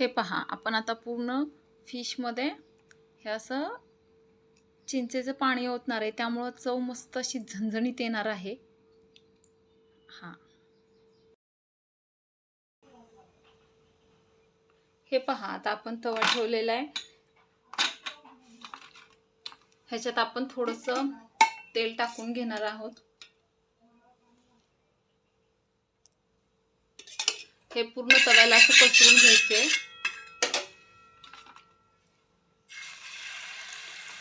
हे पहा आपण आता पूर्ण फिशमध्ये हे असं चिंचेचं पाणी ओतणार आहे. त्यामुळं चव मस्त अशी झणझणीत येणार आहे. हां. हे पहा आता आपण तवा ठेवलेला आहे. ह्याच्यात आपण थोडंसं तेल टाकून घेणार आहोत. हे पूर्ण तव्याला असं पसरून घ्यायचे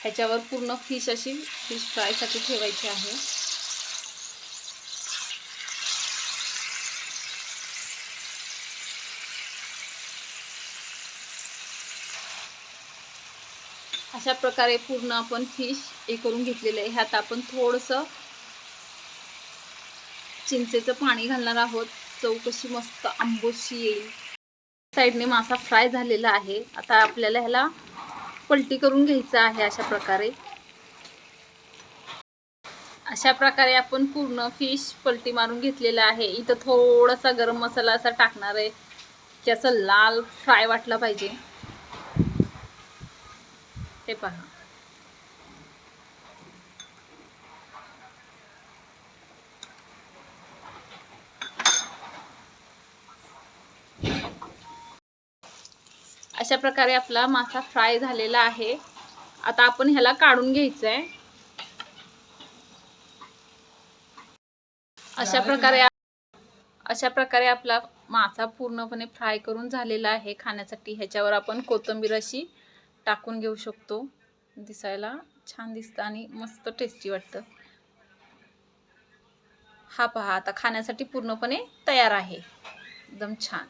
ह्याच्यावर पूर्ण फिश अशी फिश फ्रायसाठी ठेवायची आहे. अशा प्रकारे पूर्ण आपण फिश हे करून घेतलेलं आहे. ह्यात आपण थोडंसं चिंचेचं पाणी घालणार आहोत. चव कशी मस्त आंबोशी येईल. साईडने मासा फ्राय झालेला आहे. आता आपल्याला ह्याला पलटी करून घ्यायचं आहे अशा प्रकारे. अशा प्रकारे आपण पूर्ण फिश पलटी मारून घेतलेला आहे. इथं थोडासा गरम मसाला असा टाकणार आहे की असं लाल फ्राय वाटला पाहिजे. हे पहा. अशा प्रकारे आपला मासा फ्राय झालेला आहे. आता आपण ह्याला काढून घ्यायचं आहे अशा प्रकारे अशा प्रकारे आपला मासा पूर्णपणे फ्राय करून झालेला आहे. खाण्यासाठी ह्याच्यावर आपण कोथिंबीर अशी टाकून घेऊ शकतो. दिसायला छान दिसतं आणि मस्त टेस्टी वाटतं. हा पहा आता खाण्यासाठी पूर्णपणे तयार आहे. एकदम छान.